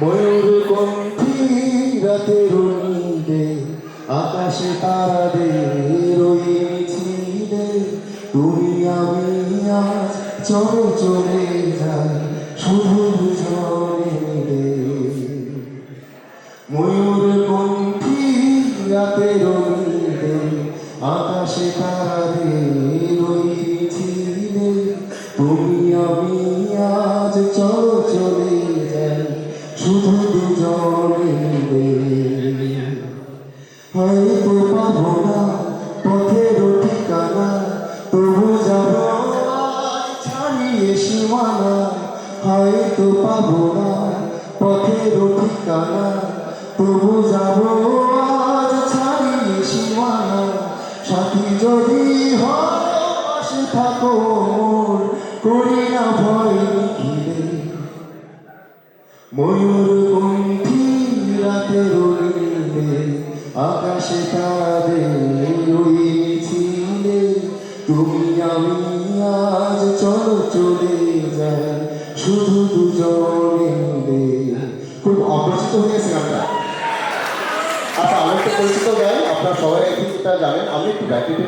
ময়ূর কণ্ঠী রাতের আকাশে তারাদের মিছিলে তুমি আমি আজ চলে চলে যাই শুধু মিলে ময়ূর কণ্ঠী রাতের আকাশে তারাদের মিছিলে তুমি আমি আজ চলো চলে। শুধু দুজনে হয়তো পাবো না, পথের ঠিকানা তবু যাব ছাড়িয়ে সীমানা হয়তো পাবো না পথের ঠিকানা তবু যাব আজ ছাড়িয়ে সীমানা সাথী যদি হয় থাকো মোর করি না ভয় ঘিরে ময়ূর রাতে রইলে, আকাশে তাদের ওই মিছিলে। তুমি আমি আজ চলো চলে যাই, শুধু দুজনে খুব অপরিচিত হয়ে গেছে গানটা। আচ্ছা আমার একটা পরিচিত গান, আপনারা সবাই এটা জানেন, আমি একটু ব্যাকগ্রাউন্ডে